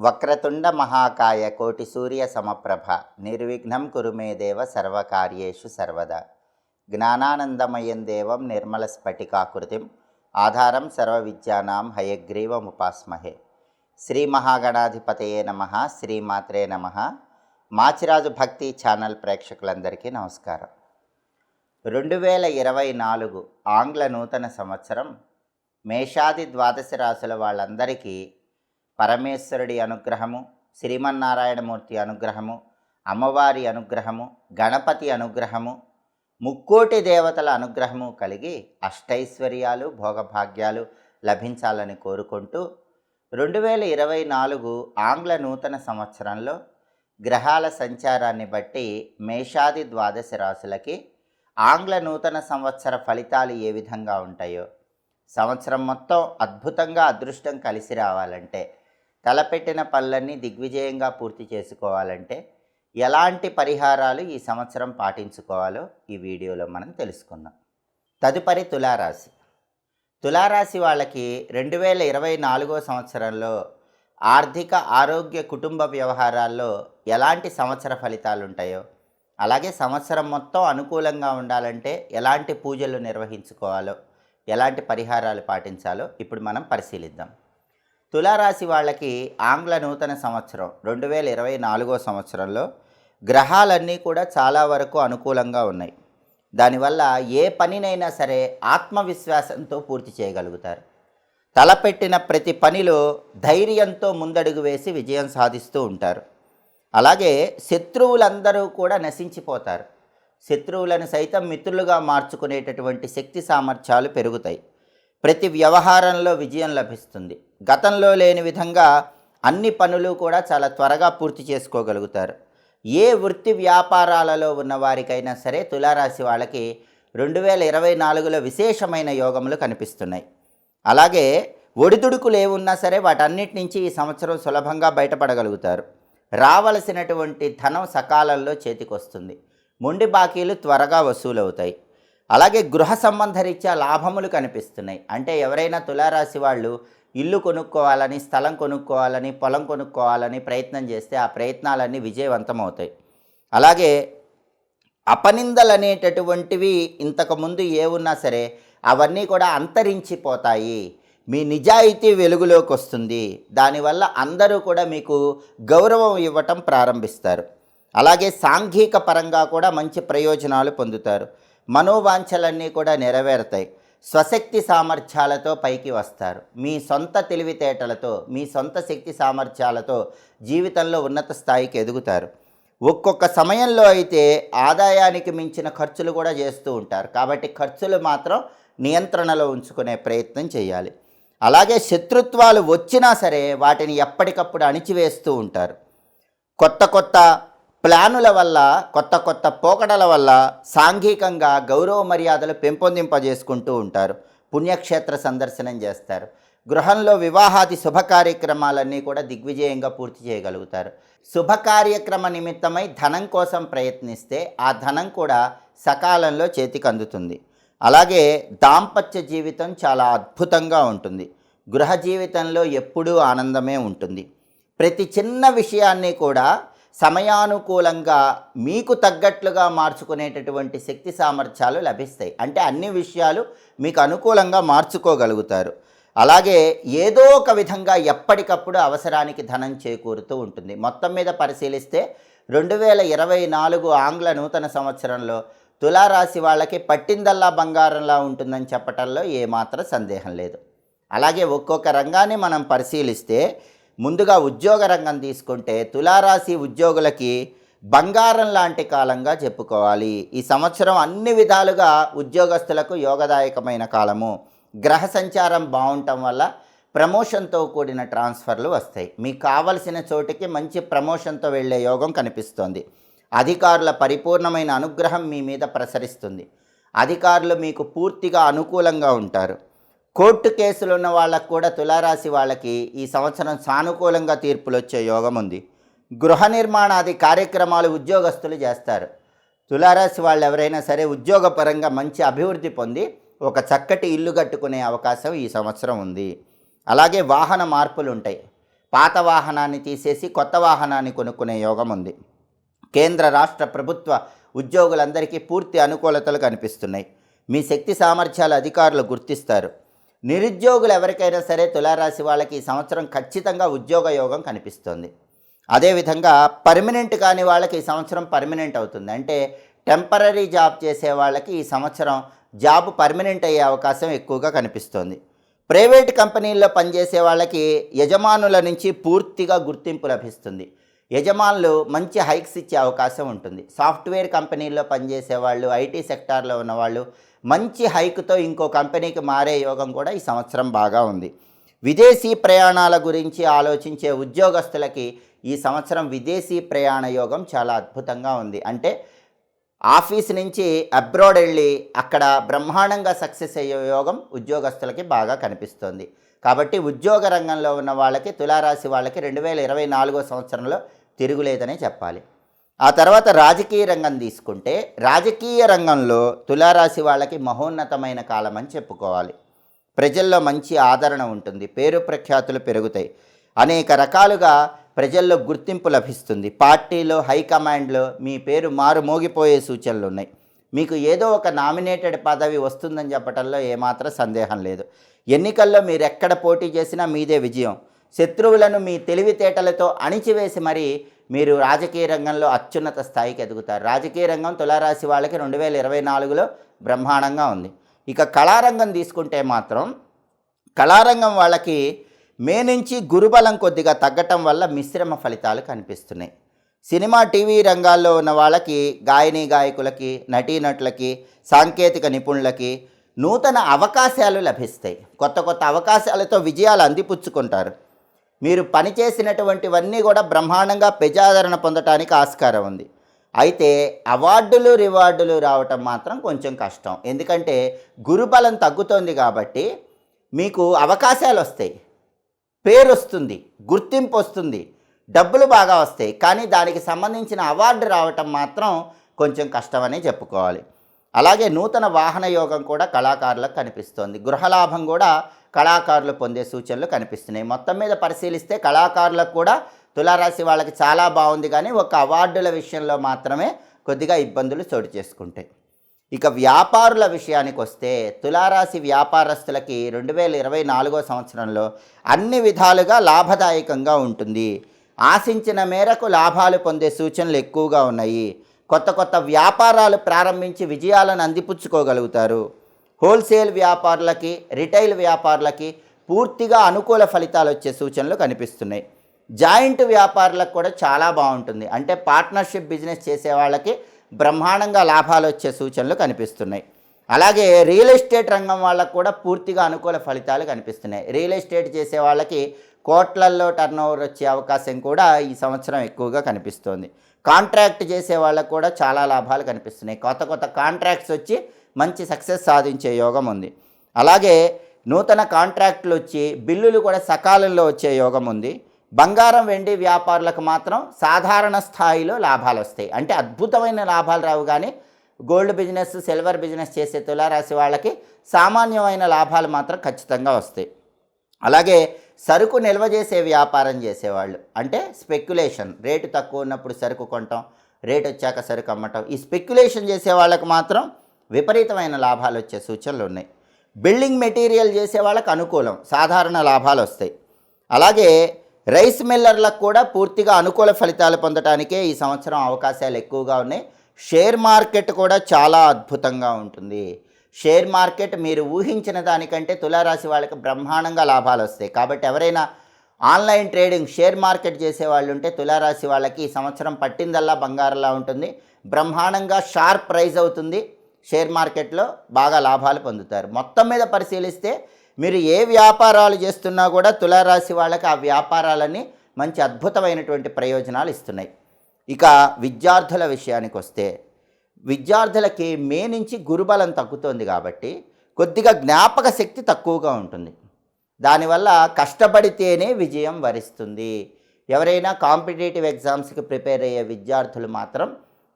వక్రతుండ మహాకాయ కోటి సూర్య సమప్రభ నిర్విఘ్నం కురుమే దేవ సర్వకార్యేషు సర్వదా. జ్ఞానానందమయం దేవం నిర్మల స్ఫటికాకృతిం ఆధారం సర్వ విద్యానాం హయగ్రీవముపాస్మహే శ్రీ మహాగణాధిపతయే నమ శ్రీమాత్రే నమ. మాచిరాజు భక్తి ఛానల్ ప్రేక్షకులందరికీ నమస్కారం. రెండు వేల ఇరవై నాలుగు ఆంగ్ల నూతన సంవత్సరం మేషాది ద్వాదశ రాశుల వాళ్ళందరికీ పరమేశ్వరుడి అనుగ్రహము శ్రీమన్నారాయణమూర్తి అనుగ్రహము అమ్మవారి అనుగ్రహము గణపతి అనుగ్రహము ముక్కోటి దేవతల అనుగ్రహము కలిగి అష్టైశ్వర్యాలు భోగభాగ్యాలు లభించాలని కోరుకుంటూ రెండు వేల ఇరవై నాలుగు ఆంగ్ల నూతన సంవత్సరంలో గ్రహాల సంచారాన్ని బట్టి మేషాది ద్వాదశ రాశులకి ఆంగ్ల నూతన సంవత్సర ఫలితాలు ఏ విధంగా ఉంటాయో సంవత్సరం మొత్తం అద్భుతంగా అదృష్టం కలిసి రావాలంటే తలపెట్టిన పనులన్నీ దిగ్విజయంగా పూర్తి చేసుకోవాలంటే ఎలాంటి పరిహారాలు ఈ సంవత్సరం పాటించుకోవాలో ఈ వీడియోలో మనం తెలుసుకుందాం. తదుపరి తులారాశి. తులారాశి వాళ్ళకి రెండు వేల ఇరవై నాలుగో సంవత్సరంలో ఆర్థిక ఆరోగ్య కుటుంబ వ్యవహారాల్లో ఎలాంటి సంవత్సర ఫలితాలు ఉంటాయో అలాగే సంవత్సరం మొత్తం అనుకూలంగా ఉండాలంటే ఎలాంటి పూజలు నిర్వహించుకోవాలో ఎలాంటి పరిహారాలు పాటించాలో ఇప్పుడు మనం పరిశీలిద్దాం. తులారాశి వాళ్ళకి ఆంగ్ల నూతన సంవత్సరం రెండు వేల ఇరవై నాలుగో సంవత్సరంలో గ్రహాలన్నీ కూడా చాలా వరకు అనుకూలంగా ఉన్నాయి. దానివల్ల ఏ పనినైనా సరే ఆత్మవిశ్వాసంతో పూర్తి చేయగలుగుతారు. తలపెట్టిన ప్రతి పనిలో ధైర్యంతో ముందడుగు వేసి విజయం సాధిస్తూ ఉంటారు. అలాగే శత్రువులందరూ కూడా నశించిపోతారు. శత్రువులను సైతం మిత్రులుగా మార్చుకునేటటువంటి శక్తి సామర్థ్యాలు పెరుగుతాయి. ప్రతి వ్యవహారంలో విజయం లభిస్తుంది. గతంలో లేని విధంగా అన్ని పనులు కూడా చాలా త్వరగా పూర్తి చేసుకోగలుగుతారు. ఏ వృత్తి వ్యాపారాలలో ఉన్న వారికైనా సరే తులారాశి వాళ్ళకి రెండు వేల ఇరవై నాలుగులో విశేషమైన యోగములు కనిపిస్తున్నాయి. అలాగే ఒడిదుడుకులు ఏమున్నా సరే వాటన్నిటి నుంచి ఈ సంవత్సరం సులభంగా బయటపడగలుగుతారు. రావలసినటువంటి ధనం సకాలంలో చేతికొస్తుంది. మొండి బాకీలు త్వరగా వసూలవుతాయి. అలాగే గృహ సంబంధరీత్యా లాభములు కనిపిస్తున్నాయి. అంటే ఎవరైనా తులారాశి వాళ్ళు ఇల్లు కొనుక్కోవాలని స్థలం కొనుక్కోవాలని పొలం కొనుక్కోవాలని ప్రయత్నం చేస్తే ఆ ప్రయత్నాలన్నీ విజయవంతమవుతాయి. అలాగే అపనిందలు అనేటటువంటివి ఇంతకుముందు ఏ ఉన్నా సరే అవన్నీ కూడా అంతరించిపోతాయి. మీ నిజాయితీ వెలుగులోకి వస్తుంది దానివల్ల అందరూ కూడా మీకు గౌరవం ఇవ్వటం ప్రారంభిస్తారు. అలాగే సాంఘిక పరంగా కూడా మంచి ప్రయోజనాలు పొందుతారు. మనోవాంఛలన్నీ కూడా నెరవేరుతాయి. స్వశక్తి సామర్థ్యాలతో పైకి వస్తారు. మీ సొంత తెలివితేటలతో మీ సొంత శక్తి సామర్థ్యాలతో జీవితంలో ఉన్నత స్థాయికి ఎదుగుతారు. ఒక్కొక్క సమయంలో అయితే ఆదాయానికి మించిన ఖర్చులు కూడా చేస్తూ ఉంటారు. కాబట్టి ఖర్చులు మాత్రం నియంత్రణలో ఉంచుకునే ప్రయత్నం చేయాలి. అలాగే శత్రుత్వాలు వచ్చినా సరే వాటిని ఎప్పటికప్పుడు అణిచివేస్తూ ఉంటారు. కొత్త కొత్త ప్లానుల వల్ల కొత్త కొత్త పోకడల వల్ల సాంఘికంగా గౌరవ మర్యాదలు పెంపొందింపజేసుకుంటూ ఉంటారు. పుణ్యక్షేత్ర సందర్శనం చేస్తారు. గృహంలో వివాహాది శుభ కార్యక్రమాలన్నీ కూడా దిగ్విజయంగా పూర్తి చేయగలుగుతారు. శుభ కార్యక్రమ నిమిత్తమై ధనం కోసం ప్రయత్నిస్తే ఆ ధనం కూడా సకాలంలో చేతికి అందుతుంది అలాగే దాంపత్య జీవితం చాలా అద్భుతంగా ఉంటుంది. గృహ జీవితంలో ఎప్పుడూ ఆనందమే ఉంటుంది. ప్రతి చిన్న విషయాన్ని కూడా సమయానుకూలంగా మీకు తగ్గట్లుగా మార్చుకునేటటువంటి శక్తి సామర్థ్యాలు లభిస్తాయి. అంటే అన్ని విషయాలు మీకు అనుకూలంగా మార్చుకోగలుగుతారు. అలాగే ఏదో ఒక విధంగా ఎప్పటికప్పుడు అవసరానికి ధనం చేకూరుతూ ఉంటుంది. మొత్తం మీద పరిశీలిస్తే రెండు వేల ఇరవై నాలుగు ఆంగ్ల నూతన సంవత్సరంలో తులారాశి వాళ్ళకి పట్టిందల్లా బంగారంలా ఉంటుందని చెప్పటంలో ఏమాత్రం సందేహం లేదు. అలాగే ఒక్కొక్క రంగాన్ని మనం పరిశీలిస్తే ముందుగా ఉద్యోగ రంగం తీసుకుంటే తులారాశి ఉద్యోగులకి బంగారం లాంటి కాలంగా చెప్పుకోవాలి. ఈ సంవత్సరం అన్ని విధాలుగా ఉద్యోగస్తులకు యోగదాయకమైన కాలము. గ్రహ సంచారం బాగుండటం వల్ల ప్రమోషన్తో కూడిన ట్రాన్స్ఫర్లు వస్తాయి. మీకు కావలసిన చోటికి మంచి ప్రమోషన్తో వెళ్ళే యోగం కనిపిస్తోంది. అధికారుల పరిపూర్ణమైన అనుగ్రహం మీ మీద ప్రసరిస్తుంది. అధికారులు మీకు పూర్తిగా అనుకూలంగా ఉంటారు. కోర్టు కేసులు ఉన్న వాళ్ళకు కూడా తులారాశి వాళ్ళకి ఈ సంవత్సరం సానుకూలంగా తీర్పులు వచ్చే యోగం ఉంది గృహ నిర్మాణాది కార్యక్రమాలు ఉద్యోగస్తులు చేస్తారు. తులారాశి వాళ్ళు ఎవరైనా సరే ఉద్యోగపరంగా మంచి అభివృద్ధి పొంది ఒక చక్కటి ఇల్లు కట్టుకునే అవకాశం ఈ సంవత్సరం ఉంది. అలాగే వాహన మార్పులు ఉంటాయి పాత వాహనాన్ని తీసేసి కొత్త వాహనాన్ని కొనుక్కునే యోగం ఉంది కేంద్ర రాష్ట్ర ప్రభుత్వ ఉద్యోగులందరికీ పూర్తి అనుకూలతలు కనిపిస్తున్నాయి. మీ శక్తి సామర్థ్యాలు అధికారులు గుర్తిస్తారు. నిరుద్యోగులు ఎవరికైనా సరే తులారాశి వాళ్ళకి ఈ సంవత్సరం ఖచ్చితంగా ఉద్యోగ యోగం కనిపిస్తుంది. అదేవిధంగా పర్మనెంట్ కాని వాళ్ళకి ఈ సంవత్సరం పర్మనెంట్ అవుతుంది. అంటే టెంపరీ జాబ్ చేసే వాళ్ళకి ఈ సంవత్సరం జాబ్ పర్మనెంట్ అయ్యే అవకాశం ఎక్కువగా కనిపిస్తుంది. ప్రైవేట్ కంపెనీల్లో పనిచేసే వాళ్ళకి యజమానుల నుంచి పూర్తిగా గుర్తింపు లభిస్తుంది. యజమానులు మంచి హైక్స్ ఇచ్చే అవకాశం ఉంటుంది. సాఫ్ట్వేర్ కంపెనీల్లో పనిచేసే వాళ్ళు ఐటీ సెక్టార్లో ఉన్నవాళ్ళు మంచి హైక్తో ఇంకో కంపెనీకి మారే యోగం కూడా ఈ సంవత్సరం బాగా ఉంది. విదేశీ ప్రయాణాల గురించి ఆలోచించే ఉద్యోగస్తులకి ఈ సంవత్సరం విదేశీ ప్రయాణ యోగం చాలా అద్భుతంగా ఉంది. అంటే ఆఫీస్ నుంచి అబ్రాడ్ వెళ్ళి అక్కడ బ్రహ్మాండంగా సక్సెస్ అయ్యే యోగం ఉద్యోగస్తులకి బాగా కనిపిస్తుంది. కాబట్టి ఉద్యోగ రంగంలో ఉన్న వాళ్ళకి తులారాశి వాళ్ళకి రెండు వేల ఇరవై నాలుగో సంవత్సరంలో తిరుగులేదనే చెప్పాలి. ఆ తర్వాత రాజకీయ రంగం తీసుకుంటే రాజకీయ రంగంలో తులారాశి వాళ్ళకి మహోన్నతమైన కాలం అని చెప్పుకోవాలి. ప్రజల్లో మంచి ఆదరణ ఉంటుంది పేరు ప్రఖ్యాతులు పెరుగుతాయి. అనేక రకాలుగా ప్రజల్లో గుర్తింపు లభిస్తుంది. పార్టీలో హైకమాండ్లో మీ పేరు మారుమోగిపోయే సూచనలు ఉన్నాయి. మీకు ఏదో ఒక నామినేటెడ్ పదవి వస్తుందని చెప్పడంలో ఏమాత్రం సందేహం లేదు. ఎన్నికల్లో మీరు ఎక్కడ పోటీ చేసినా మీదే విజయం. శత్రువులను మీ తెలివితేటలతో అణిచివేసి మరి మీరు రాజకీయ రంగంలో అత్యున్నత స్థాయికి ఎదుగుతారు. రాజకీయ రంగం తులారాశి వాళ్ళకి రెండు వేల ఇరవై నాలుగులో బ్రహ్మాండంగా ఉంది. ఇక కళారంగం తీసుకుంటే మాత్రం కళారంగం వాళ్ళకి మే నుంచి గురుబలం కొద్దిగా తగ్గటం వల్ల మిశ్రమ ఫలితాలు కనిపిస్తున్నాయి. సినిమా టీవీ రంగాల్లో ఉన్న వాళ్ళకి గాయని గాయకులకి నటీనటులకి సాంకేతిక నిపుణులకి నూతన అవకాశాలు లభిస్తాయి. కొత్త కొత్త అవకాశాలతో విజయాలు అందిపుచ్చుకుంటారు. మీరు పనిచేసినటువంటివన్నీ కూడా బ్రహ్మాండంగా ప్రజాదరణ పొందటానికి ఆస్కారం ఉంది. అయితే అవార్డులు రివార్డులు రావటం మాత్రం కొంచెం కష్టం. ఎందుకంటే గురుబలం తగ్గుతోంది కాబట్టి మీకు అవకాశాలు వస్తాయి. పేరు వస్తుంది గుర్తింపు వస్తుంది డబ్బులు బాగా వస్తాయి. కానీ దానికి సంబంధించిన అవార్డు రావటం మాత్రం కొంచెం కష్టమనే చెప్పుకోవాలి. అలాగే నూతన వాహన యోగం కూడా కళాకారులకు కనిపిస్తోంది. గృహలాభం కూడా కళాకారులు పొందే సూచనలు కనిపిస్తున్నాయి. మొత్తం మీద పరిశీలిస్తే కళాకారులకు కూడా తులారాశి వాళ్ళకి చాలా బాగుంది కానీ ఒక అవార్డుల విషయంలో మాత్రమే కొద్దిగా ఇబ్బందులు చోటు చేసుకుంటాయి. ఇక వ్యాపారుల విషయానికి వస్తే తులారాశి వ్యాపారస్తులకి రెండు వేల ఇరవై నాలుగో సంవత్సరంలో అన్ని విధాలుగా లాభదాయకంగా ఉంటుంది. ఆశించిన మేరకు లాభాలు పొందే సూచనలు ఎక్కువగా ఉన్నాయి. కొత్త కొత్త వ్యాపారాలు ప్రారంభించి విజయాలను అందిపుచ్చుకోగలుగుతారు. హోల్సేల్ వ్యాపారులకి రిటైల్ వ్యాపారులకి పూర్తిగా అనుకూల ఫలితాలు వచ్చే సూచనలు కనిపిస్తున్నాయి. జాయింట్ వ్యాపారులకు కూడా చాలా బాగుంటుంది. అంటే పార్ట్నర్షిప్ బిజినెస్ చేసే వాళ్ళకి బ్రహ్మాండంగా లాభాలు వచ్చే సూచనలు కనిపిస్తున్నాయి. అలాగే రియల్ ఎస్టేట్ రంగం వాళ్ళకు కూడా పూర్తిగా అనుకూల ఫలితాలు కనిపిస్తున్నాయి. రియల్ ఎస్టేట్ చేసే వాళ్ళకి కోట్లల్లో టర్న్ ఓవర్ వచ్చే అవకాశం కూడా ఈ సంవత్సరం ఎక్కువగా కనిపిస్తోంది. కాంట్రాక్ట్ చేసే వాళ్ళకు కూడా చాలా లాభాలు కనిపిస్తున్నాయి. కొత్త కొత్త కాంట్రాక్ట్స్ వచ్చి మంచి సక్సెస్ సాధించే యోగం ఉంది. అలాగే నూతన కాంట్రాక్టులు వచ్చి బిల్లులు కూడా సకాలంలో వచ్చే యోగం ఉంది. బంగారం వెండి వ్యాపారులకు మాత్రం సాధారణ స్థాయిలో లాభాలు వస్తాయి. అంటే అద్భుతమైన లాభాలు రావు కానీ గోల్డ్ బిజినెస్ సిల్వర్ బిజినెస్ చేసే తులారాశి వాళ్ళకి సామాన్యమైన లాభాలు మాత్రం ఖచ్చితంగా వస్తాయి. అలాగే సరుకు నిల్వ చేసే వ్యాపారం చేసేవాళ్ళు. అంటే స్పెక్యులేషన్ రేటు తక్కువ ఉన్నప్పుడు సరుకు కొనటం రేటు వచ్చాక సరుకు అమ్మటం. ఈ స్పెక్యులేషన్ చేసే వాళ్ళకి మాత్రం విపరీతమైన లాభాలు వచ్చే సూచనలు ఉన్నాయి. బిల్డింగ్ మెటీరియల్ చేసే వాళ్ళకు అనుకూలం సాధారణ లాభాలు వస్తాయి. అలాగే రైస్ మిల్లర్లకు కూడా పూర్తిగా అనుకూల ఫలితాలు పొందడానికే ఈ సంవత్సరం అవకాశాలు ఎక్కువగా ఉన్నాయి. షేర్ మార్కెట్ కూడా చాలా అద్భుతంగా ఉంటుంది. షేర్ మార్కెట్ మీరు ఊహించిన దానికంటే తులారాశి వాళ్ళకి బ్రహ్మాండంగా లాభాలు వస్తాయి. కాబట్టి ఎవరైనా ఆన్లైన్ ట్రేడింగ్ షేర్ మార్కెట్ చేసే వాళ్ళు ఉంటే తులారాశి వాళ్ళకి ఈ సంవత్సరం పట్టిందల్లా బంగారంలా ఉంటుంది. బ్రహ్మాండంగా షార్ప్ ప్రైజ్ అవుతుంది. షేర్ మార్కెట్లో బాగా లాభాలు పొందుతారు. మొత్తం మీద పరిశీలిస్తే మీరు ఏ వ్యాపారాలు చేస్తున్నా కూడా తులారాశి వాళ్ళకి ఆ వ్యాపారాలని మంచి అద్భుతమైనటువంటి ప్రయోజనాలు ఇస్తున్నాయి. ఇక విద్యార్థుల విషయానికి వస్తే విద్యార్థులకి మే నుంచి గురుబలం తగ్గుతోంది కాబట్టి కొద్దిగా జ్ఞాపక శక్తి తక్కువగా ఉంటుంది. దానివల్ల కష్టపడితేనే విజయం వరిస్తుంది. ఎవరైనా కాంపిటేటివ్ ఎగ్జామ్స్కి ప్రిపేర్ అయ్యే విద్యార్థులు మాత్రం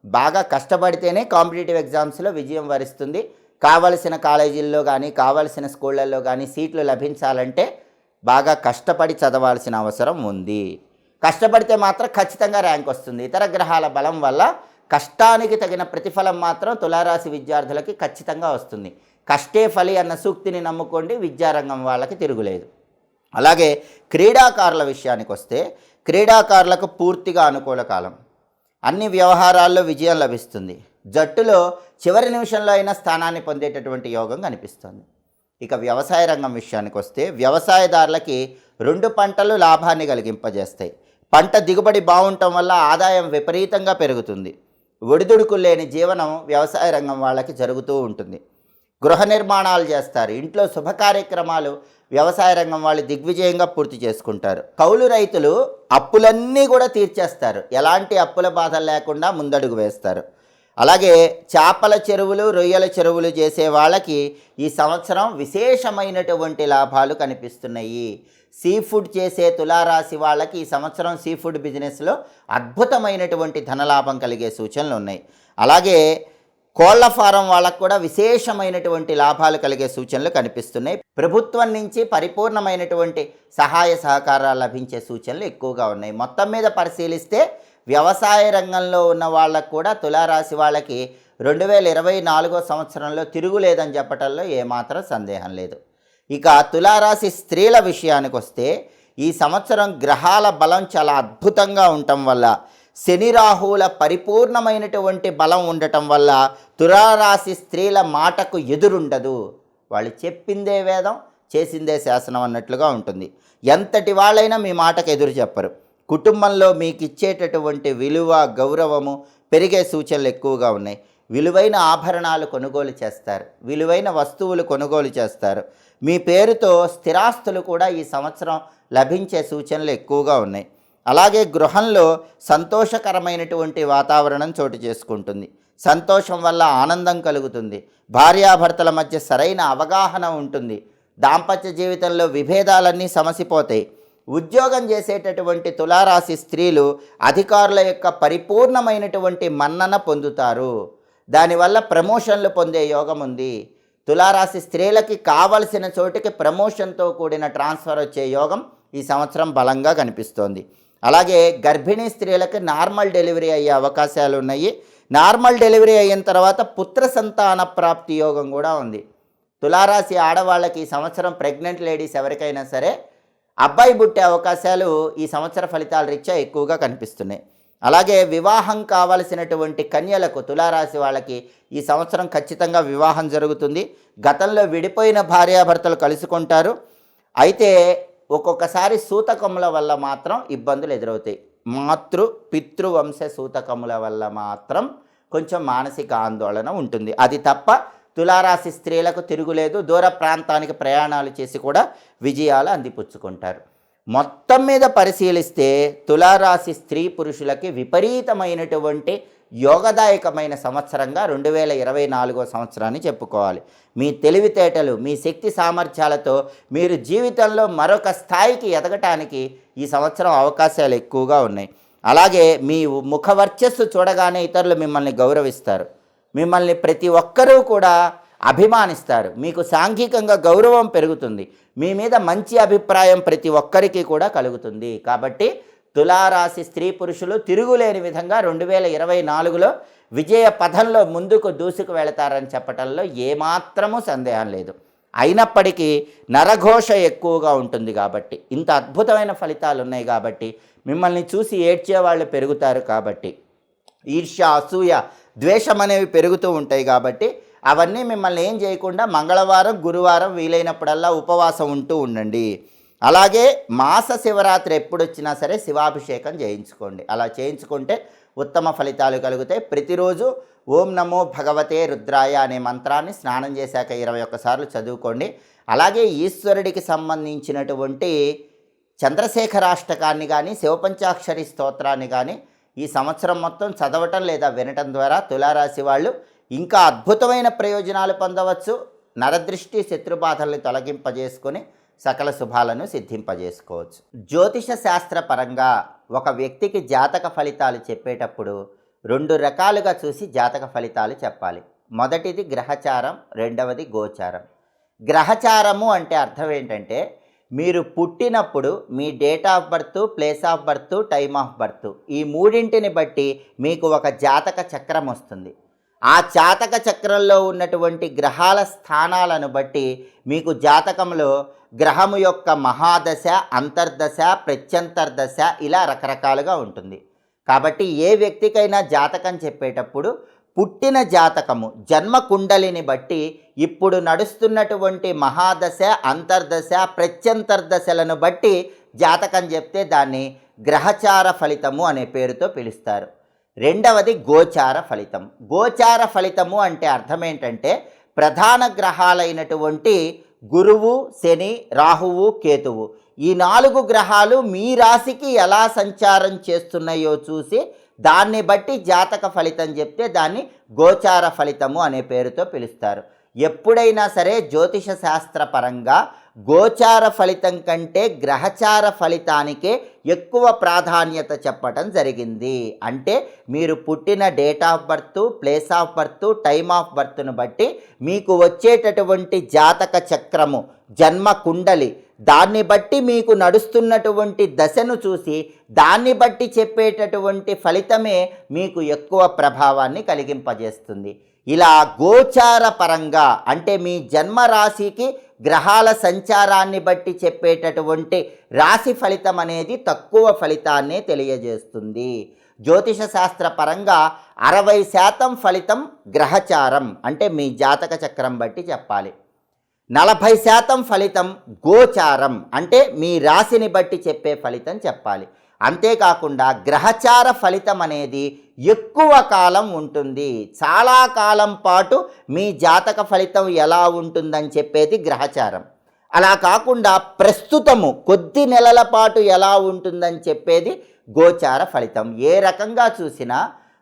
బాగా కష్టపడితేనే కాంపిటేటివ్ ఎగ్జామ్స్లో విజయం వరిస్తుంది. కావలసిన కాలేజీల్లో కానీ కావలసిన స్కూళ్ళల్లో కానీ సీట్లు లభించాలంటే బాగా కష్టపడి చదవాల్సిన అవసరం ఉంది. కష్టపడితే మాత్రం ఖచ్చితంగా ర్యాంక్ వస్తుంది. ఇతర గ్రహాల బలం వల్ల కష్టానికి తగిన ప్రతిఫలం మాత్రం తులారాశి విద్యార్థులకి ఖచ్చితంగా వస్తుంది. కష్టే ఫలి అన్న సూక్తిని నమ్ముకోండి విద్యారంగం వాళ్ళకి తిరుగులేదు. అలాగే క్రీడాకారుల విషయానికి వస్తే క్రీడాకారులకు పూర్తిగా అనుకూల కాలం. అన్ని వ్యవహారాల్లో విజయం లభిస్తుంది. జట్టులో చివరి నిమిషంలో అయిన స్థానాన్ని పొందేటటువంటి యోగం కనిపిస్తుంది. ఇక వ్యవసాయ రంగం విషయానికి వస్తే వ్యవసాయదారులకి రెండు పంటలు లాభాన్ని కలిగింపజేస్తాయి. పంట దిగుబడి బాగుండటం వల్ల ఆదాయం విపరీతంగా పెరుగుతుంది. ఒడిదుడుకులు లేని జీవనం వ్యవసాయ రంగం వాళ్ళకి జరుగుతూ ఉంటుంది. గృహ నిర్మాణాలు చేస్తారు. ఇంట్లో శుభ కార్యక్రమాలు వ్యవసాయ రంగం వాళ్ళు దిగ్విజయంగా పూర్తి చేసుకుంటారు. కౌలు రైతులు అప్పులన్నీ కూడా తీర్చేస్తారు. ఎలాంటి అప్పుల బాధలు లేకుండా ముందడుగు వేస్తారు. అలాగే చేపల చెరువులు రొయ్యల చెరువులు చేసే వాళ్ళకి ఈ సంవత్సరం విశేషమైనటువంటి లాభాలు కనిపిస్తున్నాయి. సీ ఫుడ్ చేసే తులారాశి వాళ్ళకి ఈ సంవత్సరం సీ ఫుడ్ బిజినెస్లో అద్భుతమైనటువంటి ధనలాభం కలిగే సూచనలు ఉన్నాయి. అలాగే కోళ్ళ ఫారం వాళ్ళకు కూడా విశేషమైనటువంటి లాభాలు కలిగే సూచనలు కనిపిస్తున్నాయి. ప్రభుత్వం నుంచి పరిపూర్ణమైనటువంటి సహాయ సహకారాలు లభించే సూచనలు ఎక్కువగా ఉన్నాయి. మొత్తం మీద పరిశీలిస్తే వ్యవసాయ రంగంలో ఉన్న వాళ్ళకు కూడా తులారాశి వాళ్ళకి రెండు వేల ఇరవై నాలుగో సంవత్సరంలో తిరుగులేదని చెప్పటంలో ఏమాత్రం సందేహం లేదు. ఇక తులారాశి స్త్రీల విషయానికి వస్తే ఈ సంవత్సరం గ్రహాల బలం చాలా అద్భుతంగా ఉండటం వల్ల శని రాహువుల పరిపూర్ణమైనటువంటి బలం ఉండటం వల్ల తులారాశి స్త్రీల మాటకు ఎదురుండదు. వాళ్ళు చెప్పిందే వేదం చేసిందే శాసనం అన్నట్లుగా ఉంటుంది. ఎంతటి వాళ్ళైనా మీ మాటకు ఎదురు చెప్పరు. కుటుంబంలో మీకు ఇచ్చేటటువంటి విలువ గౌరవము పెరిగే సూచనలు ఎక్కువగా ఉన్నాయి. విలువైన ఆభరణాలు కొనుగోలు చేస్తారు. విలువైన వస్తువులు కొనుగోలు చేస్తారు. మీ పేరుతో స్థిరాస్తులు కూడా ఈ సంవత్సరం లభించే సూచనలు ఎక్కువగా ఉన్నాయి. అలాగే గృహంలో సంతోషకరమైనటువంటి వాతావరణం చోటు చేసుకుంటుంది. సంతోషం వల్ల ఆనందం కలుగుతుంది. భార్యాభర్తల మధ్య సరైన అవగాహన ఉంటుంది. దాంపత్య జీవితంలో విభేదాలన్నీ సమసిపోతాయి. ఉద్యోగం చేసేటటువంటి తులారాశి స్త్రీలు అధికారుల యొక్క పరిపూర్ణమైనటువంటి మన్నన పొందుతారు. దానివల్ల ప్రమోషన్లు పొందే యోగం ఉంది. తులారాశి స్త్రీలకి కావలసిన చోటుకి ప్రమోషన్తో కూడిన ట్రాన్స్ఫర్ వచ్చే యోగం ఈ సంవత్సరం బలంగా కనిపిస్తోంది. అలాగే గర్భిణీ స్త్రీలకు నార్మల్ డెలివరీ అయ్యే అవకాశాలు ఉన్నాయి. నార్మల్ డెలివరీ అయిన తర్వాత పుత్ర సంతాన ప్రాప్తి యోగం కూడా ఉంది. తులారాశి ఆడవాళ్ళకి ఈ సంవత్సరం ప్రెగ్నెంట్ లేడీస్ ఎవరికైనా సరే అబ్బాయి పుట్టే అవకాశాలు ఈ సంవత్సర ఫలితాల రీత్యా ఎక్కువగా కనిపిస్తున్నాయి. అలాగే వివాహం కావలసినటువంటి కన్యలకు తులారాశి వాళ్ళకి ఈ సంవత్సరం ఖచ్చితంగా వివాహం జరుగుతుంది. గతంలో విడిపోయిన భార్యాభర్తలు కలుసుకుంటారు. అయితే ఒక్కొక్కసారి సూతకముల వల్ల మాత్రం ఇబ్బందులు ఎదురవుతాయి. మాతృ పితృవంశ సూతకముల వల్ల మాత్రం కొంచెం మానసిక ఆందోళన ఉంటుంది. అది తప్ప తులారాశి స్త్రీలకు తిరుగులేదు. దూర ప్రాంతానికి ప్రయాణాలు చేసి కూడా విజయాలు అందిపుచ్చుకుంటారు. మొత్తం మీద పరిశీలిస్తే తులారాశి స్త్రీ పురుషులకి విపరీతమైనటువంటి యోగదాయకమైన సంవత్సరంగా రెండు వేల ఇరవై నాలుగో సంవత్సరాన్ని చెప్పుకోవాలి. మీ తెలివితేటలు మీ శక్తి సామర్థ్యాలతో మీరు జీవితంలో మరొక స్థాయికి ఎదగటానికి ఈ సంవత్సరం అవకాశాలు ఎక్కువగా ఉన్నాయి. అలాగే మీ ముఖ వర్చస్సు చూడగానే ఇతరులు మిమ్మల్ని గౌరవిస్తారు. మిమ్మల్ని ప్రతి ఒక్కరూ కూడా అభిమానిస్తారు. మీకు సాంఘికంగా గౌరవం పెరుగుతుంది. మీ మీద మంచి అభిప్రాయం ప్రతి ఒక్కరికి కూడా కలుగుతుంది. కాబట్టి తులారాశి స్త్రీ పురుషులు తిరుగులేని విధంగా రెండు వేల ఇరవై నాలుగులో విజయ పథంలో ముందుకు దూసుకు వెళతారని చెప్పటంలో ఏమాత్రము సందేహం లేదు. అయినప్పటికీ నరఘోష ఎక్కువగా ఉంటుంది కాబట్టి ఇంత అద్భుతమైన ఫలితాలు ఉన్నాయి కాబట్టి మిమ్మల్ని చూసి ఏడ్చే వాళ్ళు పెరుగుతారు కాబట్టి ఈర్ష్య అసూయ ద్వేషం అనేవి పెరుగుతూ ఉంటాయి కాబట్టి అవన్నీ మిమ్మల్ని ఏం చేయకుండా మంగళవారం గురువారం వీలైనప్పుడల్లా ఉపవాసం ఉంటూ ఉండండి. అలాగే మాస శివరాత్రి ఎప్పుడు వచ్చినా సరే శివాభిషేకం చేయించుకోండి. అలా చేయించుకుంటే ఉత్తమ ఫలితాలు కలుగుతాయి. ప్రతిరోజు ఓం నమో భగవతే రుద్రాయ అనే మంత్రాన్ని స్నానం చేశాక ఇరవై ఒక్కసార్లు చదువుకోండి. అలాగే ఈశ్వరుడికి సంబంధించినటువంటి చంద్రశేఖరాష్టకాన్ని కానీ శివపంచాక్షరి స్తోత్రాన్ని కానీ ఈ సంవత్సరం మొత్తం చదవటం లేదా వినటం ద్వారా తులారాశి వాళ్ళు ఇంకా అద్భుతమైన ప్రయోజనాలు పొందవచ్చు. నరదృష్టి శత్రుబాధల్ని తొలగింపజేసుకొని సకల శుభాలను సిద్ధింపజేసుకోవచ్చు. జ్యోతిష శాస్త్ర పరంగా ఒక వ్యక్తికి జాతక ఫలితాలు చెప్పేటప్పుడు రెండు రకాలుగా చూసి జాతక ఫలితాలు చెప్పాలి. మొదటిది గ్రహచారం రెండవది గోచారం. గ్రహచారము అంటే అర్థం ఏంటంటే మీరు పుట్టినప్పుడు మీ date of birth place of birth time of birth ఈ మూడింటిని బట్టి మీకు ఒక జాతక చక్రం వస్తుంది. ఆ జాతక చక్రంలో ఉన్నటువంటి గ్రహాల స్థానాలను బట్టి మీకు జాతకంలో గ్రహము యొక్క మహాదశ అంతర్దశ ప్రత్యంతర్దశ ఇలా రకరకాలుగా ఉంటుంది. కాబట్టి ఏ వ్యక్తికైనా జాతకం చెప్పేటప్పుడు పుట్టిన జాతకము జన్మ కుండలిని బట్టి ఇప్పుడు నడుస్తున్నటువంటి మహాదశ అంతర్దశ ప్రత్యంతర్దశలను బట్టి జాతకం చెప్తే దాన్ని గ్రహచార ఫలితము అనే పేరుతో పిలుస్తారు. రెండవది గోచార ఫలితం. గోచార ఫలితము అంటే అర్థం ఏంటంటే ప్రధాన గ్రహాలైనటువంటి గురువు శని రాహువు కేతువు. ఈ నాలుగు గ్రహాలు మీ రాశికి ఎలా సంచారం చేస్తున్నాయో చూసి దాన్ని బట్టి జాతక ఫలితం చెప్తే దాన్ని గోచార ఫలితము అనే పేరుతో పిలుస్తారు. ఎప్పుడైనా సరే జ్యోతిష శాస్త్ర పరంగా గోచార ఫలితం కంటే గ్రహచార ఫలితానికే ఎక్కువ ప్రాధాన్యత చెప్పటం జరిగింది. అంటే మీరు పుట్టిన date of birth place of birth time of బర్త్ను బట్టి మీకు వచ్చేటటువంటి జాతక చక్రము జన్మ కుండలి దాన్ని బట్టి మీకు నడుస్తున్నటువంటి దశను చూసి దాన్ని బట్టి చెప్పేటటువంటి ఫలితమే మీకు ఎక్కువ ప్రభావాన్ని కలిగింపజేస్తుంది. ఇలా గోచార పరంగా అంటే మీ జన్మ రాశికి గ్రహాల సంచారాన్ని బట్టి చెప్పేటటువంటి రాశి ఫలితం అనేది తక్కువ ఫలితాన్నే తెలియజేస్తుంది. జ్యోతిష శాస్త్ర పరంగా అరవై శాతం ఫలితం గ్రహచారం అంటే మీ జాతక చక్రం బట్టి చెప్పాలి. నలభై శాతం ఫలితం గోచారం అంటే మీ రాశిని బట్టి చెప్పే ఫలితం చెప్పాలి. అంతేకాకుండా గ్రహచార ఫలితం అనేది ఎక్కువ కాలం ఉంటుంది. చాలా కాలం పాటు మీ జాతక ఫలితం ఎలా ఉంటుందని చెప్పేది గ్రహచారం. అలా కాకుండా ప్రస్తుతము కొద్ది నెలల పాటు ఎలా ఉంటుందని చెప్పేది గోచార ఫలితం. ఏ రకంగా చూసినా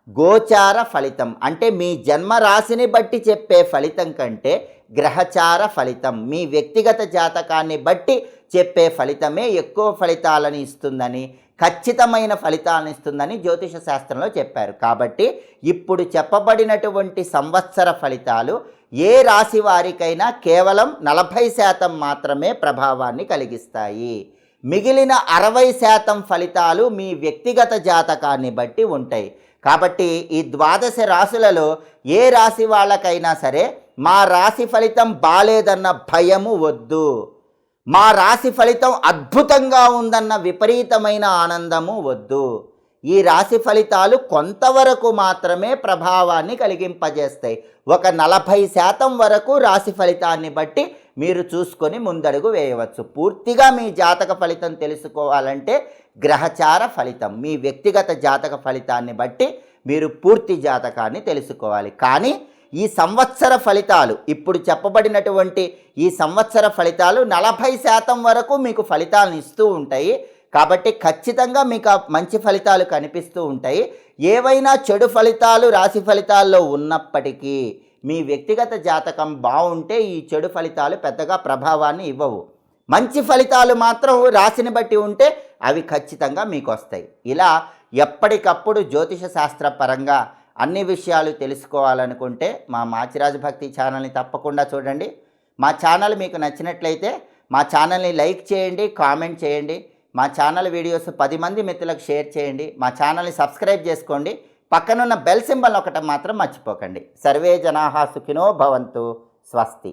గోచార ఫలితం అంటే మీ జన్మ రాశిని బట్టి చెప్పే ఫలితం కంటే గ్రహచార ఫలితం మీ వ్యక్తిగత జాతకాన్ని బట్టి చెప్పే ఫలితమే ఎక్కువ ఫలితాలను ఇస్తుందని ఖచ్చితమైన ఫలితాలను ఇస్తుందని జ్యోతిష శాస్త్రంలో చెప్పారు. కాబట్టి ఇప్పుడు చెప్పబడినటువంటి సంవత్సర ఫలితాలు ఏ రాశి వారికైనా కేవలం నలభై శాతం మాత్రమే ప్రభావాన్ని కలిగిస్తాయి. మిగిలిన అరవై శాతం ఫలితాలు మీ వ్యక్తిగత జాతకాన్ని బట్టి ఉంటాయి. కాబట్టి ఈ ద్వాదశ రాశులలో ఏ రాశి వాళ్ళకైనా సరే మా రాశి ఫలితం బాలేదన్న భయము వద్దు. మా రాశి ఫలితం అద్భుతంగా ఉందన్న విపరీతమైన ఆనందము వద్దు. ఈ రాశి ఫలితాలు కొంతవరకు మాత్రమే ప్రభావాన్ని కలిగింపజేస్తాయి. ఒక నలభై శాతం వరకు రాశి ఫలితాన్ని బట్టి మీరు చూసుకొని ముందడుగు వేయవచ్చు. పూర్తిగా మీ జాతక ఫలితం తెలుసుకోవాలంటే గ్రహచార ఫలితం. మీ వ్యక్తిగత జాతక ఫలితాన్ని బట్టి మీరు పూర్తి జాతకాన్ని తెలుసుకోవాలి. కానీ ఈ సంవత్సర ఫలితాలు ఇప్పుడు చెప్పబడినటువంటి ఈ సంవత్సర ఫలితాలు నలభై శాతం వరకు మీకు ఫలితాలను ఇస్తూ ఉంటాయి. కాబట్టి ఖచ్చితంగా మీకు మంచి ఫలితాలు కనిపిస్తూ ఉంటాయి. ఏవైనా చెడు ఫలితాలు రాశి ఫలితాల్లో ఉన్నప్పటికీ మీ వ్యక్తిగత జాతకం బాగుంటే ఈ చెడు ఫలితాలు పెద్దగా ప్రభావాన్ని ఇవ్వవు. మంచి ఫలితాలు మాత్రం రాశిని బట్టి ఉంటే అవి ఖచ్చితంగా మీకు వస్తాయి. ఇలా ఎప్పటికప్పుడు జ్యోతిష శాస్త్ర పరంగా అన్ని విషయాలు తెలుసుకోవాలనుకుంటే మా మాచిరాజు భక్తి ఛానల్ని తప్పకుండా చూడండి. మా ఛానల్ మీకు నచ్చినట్లయితే మా ఛానల్ని లైక్ చేయండి కామెంట్ చేయండి. మా ఛానల్ వీడియోస్ పది మంది మిత్రులకు షేర్ చేయండి. మా ఛానల్ని సబ్స్క్రైబ్ చేసుకోండి. పక్కనున్న బెల్ సింబల్ ఒకటి మాత్రం మర్చిపోకండి. సర్వే జనాహా సుఖినో భవంతు. స్వస్తి.